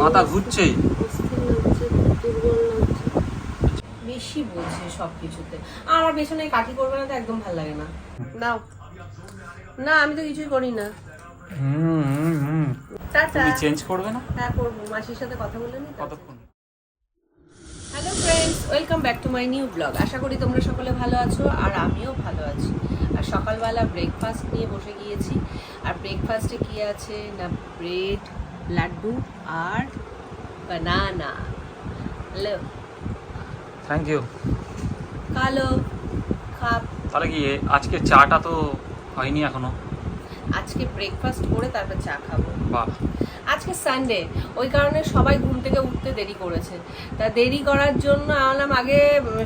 মাথা ঘুরছেই। বেশি বোঝে সব কিছুতে আমার পেছনে কাঠি করবে না তো একদম ভালো লাগে না। দাও না আমি তো কিছুই করি না। তুমি চেঞ্জ করবে হ্যাঁ করব। মাসির সাথে কথা বলে নি কতক্ষণ? Hello friends welcome back to my new blog আশা করি তোমরা সকলে ভালো আছো আর আমিও ভালো আছি। আর সকালবেলা ব্রেকফাস্ট নিয়ে বসে গিয়েছি। আর ব্রেকফাস্টে কি আছে? না ব্রেড লাড্ডু আর বানানা। হ্যালো। থ্যাংক ইউ কালো খাপ তাহলে কি আজকে চাটা তো হয়নি এখনও? আজকে ব্রেকফাস্ট করে তারপর চা খাব। বাহ। আজকে সানডে ওই কারণে সবাই ঘুম থেকে উঠতে দেরি করেছে। তা দেরি করার জন্য আনলাম আগে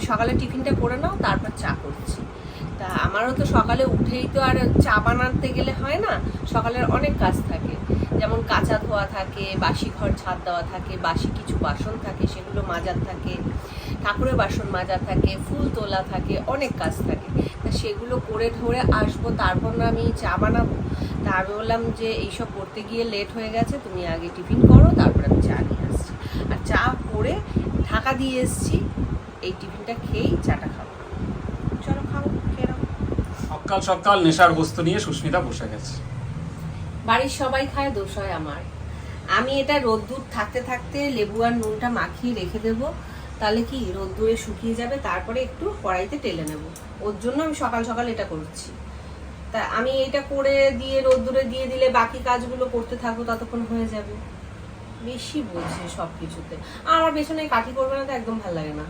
সকালে টিফিনটা করে নাও তারপর চা করছি। তা আমারও তো সকালে উঠেই তো আর চা বানাতে গেলে হয় না সকালের অনেক কাজ থাকে। যেমন কাঁচা ধোয়া থাকে, বাসি ঘর ছাদ দেওয়া থাকে, বাসি কিছু বাসন থাকে, সেগুলো মাজার থাকে, ঠাকুরের বাসন মাজা থাকে, ফুল তোলা থাকে, অনেক কাজ থাকে। তা সেগুলো করে ধরে আসব, তারপর না আমি চা বানাবো। তা আমি বললাম যে এইসব করতে গিয়ে লেট হয়ে গেছে, তুমি আগে টিফিন করো, তারপর আমি চা নিয়ে আসছি। আর চা করে ঢাকা দিয়ে এসছি, এই টিফিনটা খেয়েই চাটা খাব। চলো খাও, খেয়ে সকাল সকাল নেশার বস্তু নিয়ে সুস্মিতা বসে গেছে। বাড়ির সবাই খায় দোষ হয় আমার। আমি এটা রোদ্দুর থাকতে থাকতে লেবু আর নুনটা মাখিয়ে রেখে দেবো তাহলে কি রোদ্দুরে শুকিয়ে যাবে? তারপরে একটু কড়াইতে টেলে নেব। ওর জন্য আমি সকাল সকাল এটা করছি। তা আমি এটা করে দিয়ে রোদ্দুরে দিয়ে দিলে বাকি কাজগুলো করতে থাকব ততক্ষণ হয়ে যাবে। বেশি বোঝে সব কিছুতে আমার পেছনে কাঠি করবে না তো একদম ভালো লাগে না।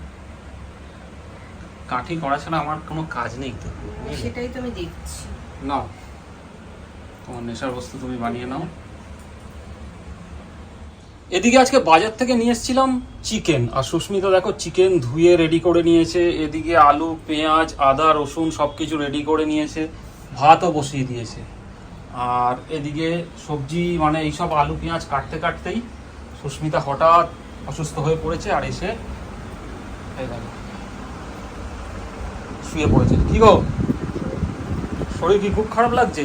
কাঠি করা ছাড়া আমার কোনো কাজ নেই তো। সেটাই তো আমি দেখছি। নাও তোমার নেশার বস্তু তুমি বানিয়ে নাও। এদিকে আজকে বাজার থেকে নিয়ে এসেছিলাম চিকেন। আর সুস্মিতা, দেখো, চিকেন ধুয়ে রেডি করে নিয়েছে। এদিকে আলু, পেঁয়াজ, আদা, রসুন সব কিছু রেডি করে নিয়েছে। ভাতও বসিয়ে দিয়েছে। আর এদিকে সবজি মানে এইসব আলু, পেঁয়াজ কাটতে কাটতেই সুস্মিতা হঠাৎ অসুস্থ হয়ে পড়েছে আর এসে শুয়ে পড়েছে। কি গো? শরীর কি খুব খারাপ লাগছে?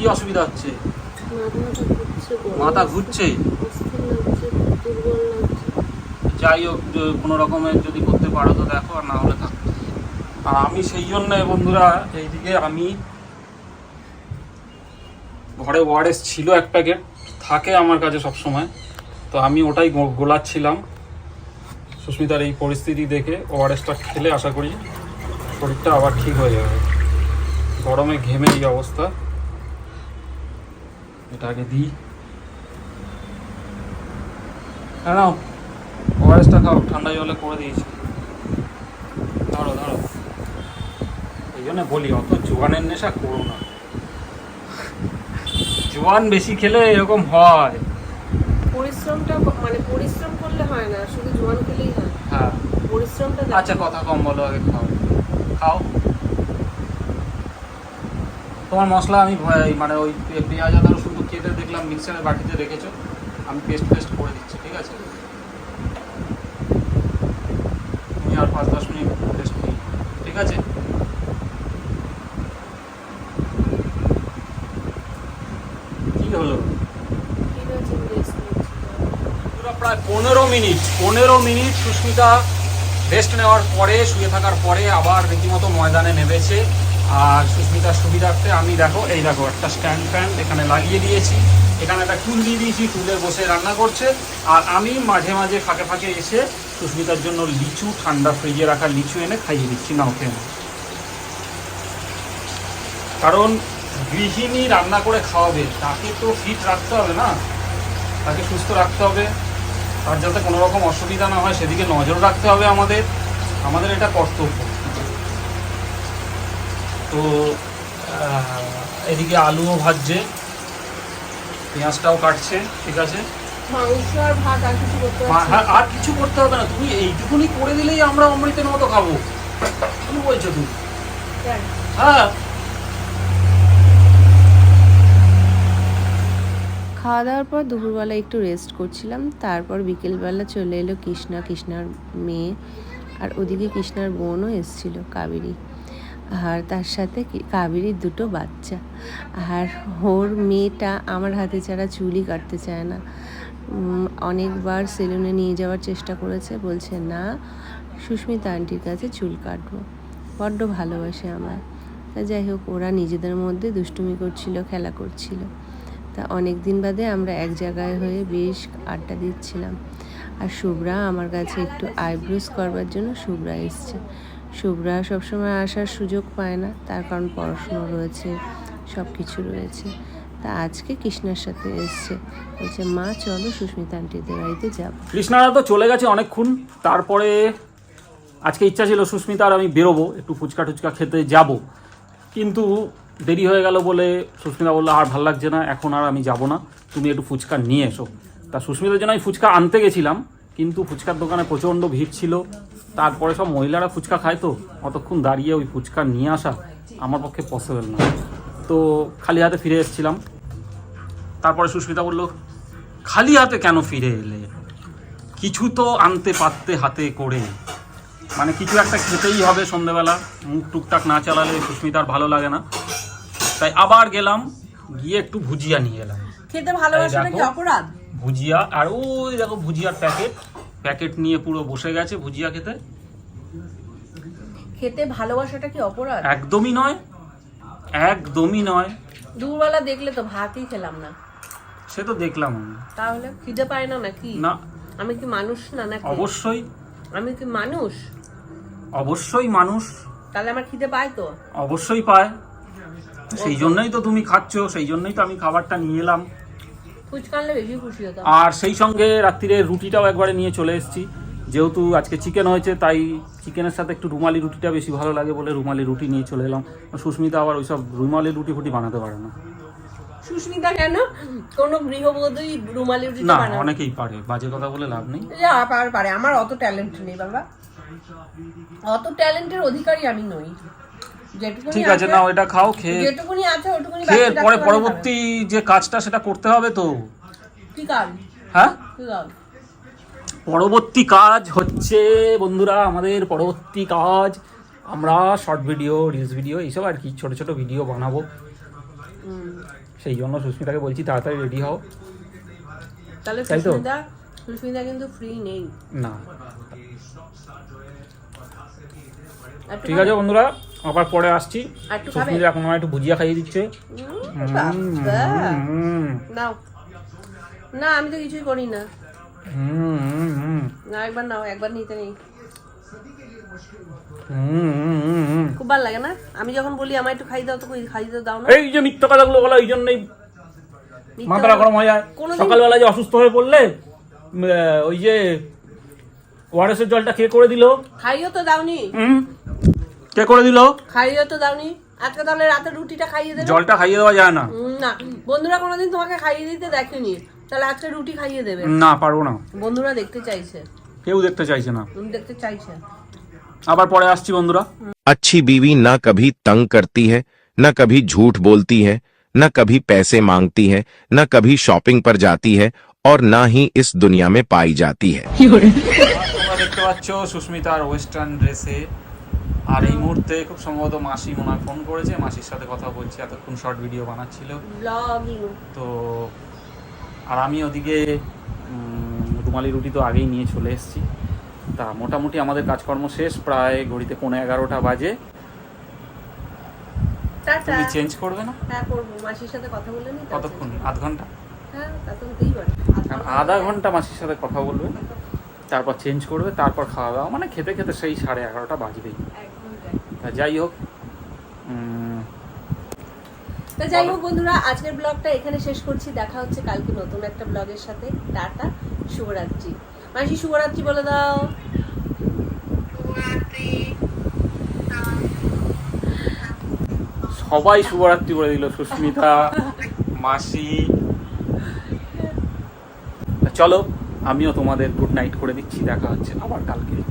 কি অসুবিধা হচ্ছে? মাথা ঘুরছে? যাই হোক কোনো রকমের যদি করতে পারো তো দেখো, আর না হলে থাক। আর আমি সেই জন্য বন্ধুরা, এইদিকে আমি ঘরে ওয়ারেস ছিল এক প্যাকেট, থাকে আমার কাছে সব সময় তো আমি ওটাই গোলাচ্ছিলাম। সুস্মিতার এই পরিস্থিতি দেখে ওয়ারেসটা খেলে আশা করি শরীরটা আবার ঠিক হয়ে যাবে। গরমে ঘেমে এই অবস্থা। এটা আগে দিই। নাও ওআরএসটা খাও ঠান্ডা জলে করে দিয়েছি। ধরো ধরো। এই জন্য বলি অত জোয়ানের নেশা করো না। জোয়ান বেশি খেলে এরকম হয়। পরিশ্রমটা মানে পরিশ্রম করলে হয় না শুধু জোয়ান খেলেই হয়। হ্যাঁ। পরিশ্রমটা। আচ্ছা কথা কম বলো আগে খাও। খাও। তোমার মশলা আমি মানে ওই পেঁয়াজ আদা রসুন কেটে দেখলাম মিক্সারের বাটিতে রেখেছো, আমি পেস্ট পেস্ট করে দিচ্ছি, ঠিক আছে? তুমি আর পাঁচ দশ মিনিট রেস্ট নিই ঠিক আছে? কি হলো? আমি প্রায় পনেরো মিনিট পনেরো মিনিট সুস্মিতা রেস্ট নেওয়ার পরে, শুয়ে থাকার পরে আবার রীতিমতো ময়দানে নেমেছে। আর সুস্মিতার সুবিধার্থে আমি দেখো, এই দেখো, একটা স্ট্যান্ড ফ্যান এখানে লাগিয়ে দিয়েছি। এখানে একটা টুল দিয়ে দিয়েছি টুলে বসে রান্না করছে। আর আমি মাঝে মাঝে ফাঁকে ফাঁকে এসে সুস্মিতার জন্য লিচু, ঠান্ডা ফ্রিজে রাখা লিচু এনে খাইয়ে দিচ্ছি না ওকে কারণ গৃহিণী রান্না করে খাওয়াবে, তাকে তো ফিট রাখতে হবে না। তাকে সুস্থ রাখতে হবে। তার যাতে কোনো রকম অসুবিধা না হয়, সেদিকে নজর রাখতে হবে আমাদের। আমাদের এটা কর্তব্য। তো এদিকে আলুও ভাজছে পেঁয়াজটাও কাটছে ঠিক আছে? মাংস আর ভাত আর কিছু করতে মা- আর- আর কিছু করতে হবে না তুমি এইটুকুনি করে দিলেই আমরা অমৃতের মতো খাব। কি বলছো তুমি? হ্যাঁ। খাওয়া দাওয়ার পর দুপুরবেলা একটু রেস্ট করছিলাম তারপর বিকেলবেলা চলে এলো কৃষ্ণা কৃষ্ণার মেয়ে আর ওদিকে কৃষ্ণার বোনও এসেছিল কাবেরী। আর তার সাথে কাবেরীর দুটো বাচ্চা। আর ওর মেয়েটা আমার হাতে ছাড়া চুলই কাটতে চায় না। অনেকবার সেলুনে নিয়ে যাওয়ার চেষ্টা করেছে, বলছে, না, সুস্মিতা আন্টির কাছে চুল কাটবো। বড্ড ভালোবাসে আমার তা যাই হোক, ওরা নিজেদের মধ্যে দুষ্টুমি করছিল, খেলা করছিল। তা অনেক দিন বাদে আমরা এক জায়গায় হয়ে বেশ আড্ডা দিচ্ছিলাম। আর শুভ্রা আমার কাছে একটু আইব্রোস করবার জন্য শুভ্রা এসছে। শুভ্রা সবসময় আসার সুযোগ পায় না, তার কারণ পড়াশুনো রয়েছে সব কিছু রয়েছে। তা আজকে কৃষ্ণার সাথে এসছে। বলছে, মা, চলো সুস্মিতা আন্টিদের বাড়িতে যাব। কৃষ্ণারা তো চলে গেছে অনেকক্ষণ, তারপরে আজকে ইচ্ছা ছিল সুস্মিতা আর আমি বেরোবো, একটু ফুচকা টুচকা খেতে যাব। কিন্তু দেরি হয়ে গেল বলে সুস্মিতা বলল, আর ভালো লাগছে না, এখন আর আমি যাব না, তুমি একটু ফুচকা নিয়ে এসো। তা সুস্মিতার জন্য আমি ফুচকা আনতে গেছিলাম কিন্তু ফুচকার দোকানে প্রচণ্ড ভিড় ছিল। তারপরে সব মহিলারা ফুচকা খায় তো। অতক্ষণ দাঁড়িয়ে ওই ফুচকা নিয়ে আসা আমার পক্ষে পসিবল না। তো খালি হাতে ফিরে এসেছিলাম। তারপরে সুস্মিতা বলল খালি হাতে কেন ফিরে এলে? কিছু তো আনতে পারতে হাতে করে। মানে কিছু একটা খেতেই হবে সন্ধেবেলা। মুখ টুকটাক না চালালে সুস্মিতার ভালো লাগে না। তাই আবার গেলাম গিয়ে একটু ভুজিয়া নিয়ে এলাম। খেতে ভালোবাসাটা কি অপরাধ? ভুজিয়া আর ওই দেখো ভুজিয়ার প্যাকেট। প্যাকেট নিয়ে পুরো বসে গেছে ভুজিয়া খেতে। খেতে ভালোবাসাটা কি অপরাধ? একদমই নয় একদমই নয়। দুপুরবেলা দেখলে তো ভাতই খেলাম না। সে তো দেখলাম আমি। তাহলে খিদে পায় না নাকি? না। আমি কি মানুষ না নাকি? অবশ্যই। আমি কি মানুষ? অবশ্যই মানুষ। তাহলে আমার খিদে পায় তো? অবশ্যই পায়। সেই জন্যই তো তুমি খাচ্ছ সেই জন্যই তো আমি খাবারটা নিয়ে এলাম। আর সেই সঙ্গে রাত্রিরে রুটিটাও একবারে নিয়ে চলে এসেছি। যেহেতু আজকে চিকেন হয়েছে তাই চিকেনের সাথে একটু রুমালি রুটিটা বেশি ভালো লাগে বলে রুমালি রুটি নিয়ে চলে এলাম। সুস্মিতা আবার ওইসব রুমালি রুটি ফুটি বানাতে পারে না। সুস্মিতা কেন? কোন গৃহবধূই রুমালি রুটি না অনেকেই পারে বাজে কথা বলে লাভ নেই। পারে আমার অত ট্যালেন্ট নেই বাবা। অত ট্যালেন্টের অধিকারী আমি নই। ঠিক আছে না ওইটা খাও খেয়ে যেটুকুনি আছে ওটুকুনি খেয়ে পরে পরবর্তী যে কাজটা সেটা করতে হবে তো? কি কাজ? হ্যাঁ? কি কাজ? পরবর্তী কাজ হচ্ছে বন্ধুরা আমাদের পরবর্তী কাজ। আমরা শর্ট ভিডিও রিলস ভিডিও এইসব আর কি ছোট ছোট ভিডিও বানাবো। সেই জন্য সুস্মিতাকে বলছি তাড়াতাড়ি রেডি হও। তাহলে? সুস্মিতা সুস্মিতা কিন্তু ফ্রি নেই। না। ঠিক আছে বন্ধুরা আবার পরে আসছি? সুস্মিতা এখন আমার একটু ভুজিয়া খাইয়ে দিচ্ছে। নাও। না আমি তো কিছুই করি না। না একবার নাও একবার নিতে নেই। খুব ভালো লাগে না? আমি যখন বলি আমায় একটু খাই দাও তো খাই দাও দাও না? এই যে মিথ্যা কথাগুলো বলা এই জন্যই মাথাটা গরম হয়ে যায়। সকালবেলা যে অসুস্থ হয়ে পড়লে ওই যে ওয়ারেসের জলটা কে করে দিল খাইও তো দাওনি হুম কে করে দিল খাইও তো দাওনি আজকে তাহলে রাতে রুটিটা খাইয়ে দেবে জলটা খাইয়ে দেওয়া যায় না উম, না বন্ধুরা কোনোদিন তোমাকে খাইয়ে দিতে দেখেনি তাহলে আজকে রুটি খাইয়ে দেবে না পারবো না বন্ধুরা দেখতে চাইছে কেউ দেখতে চাইছে না উম, দেখতে চাইছে আবার পরে আসছি বন্ধুরা अच्छी बीवी न कभी तंग करती है न कभी झूठ बोलती है न कभी पैसे मांगती है न कभी शॉपिंग पर जाती है और न ही इस दुनिया में पाई जाती है তোমরা দেখতে পাচ্ছ সুস্মিতার ওয়েস্টার্ন ড্রেসে আর এই মুহূর্তে খুব সম্ভবত মাসি মনে ফোন করেছে মাসির সাথে কথা বলছে এতক্ষণ শর্ট ভিডিও বানাচ্ছিল। তো আর আমি ওদিকে রুমালি রুটি তো আগেই নিয়ে চলে এসেছি। তা মোটামুটি আমাদের কাজকর্ম শেষ প্রায় ঘড়িতে পৌনে এগারোটা বাজে। তুমি চেঞ্জ করবে না? হ্যাঁ করব। মাসির সাথে কথা বলে নি কতক্ষণ? আধ ঘণ্টা? হ্যাঁ আধা ঘণ্টা মাসির সাথে কথা বলবে? তারপর চেঞ্জ করবে তারপর খাওয়া দাওয়া। মানে খেতে খেতে সেই সাড়ে এগারোটা বাজবেই। তা যাই হোক তো যাই হোক বন্ধুরা আজকের ব্লগটা এখানে শেষ করছি। দেখা হচ্ছে কালকে নতুন একটা ব্লগের সাথে। টাটা শুভরাত্রি। মাসি শুভরাত্রি বলে দাও। সবাই শুভরাত্রি বলে দিল সুস্মিতা মাসি। চলো। আমিও তোমাদের গুড নাইট করে দিচ্ছি দেখা হচ্ছে আবার কালকে।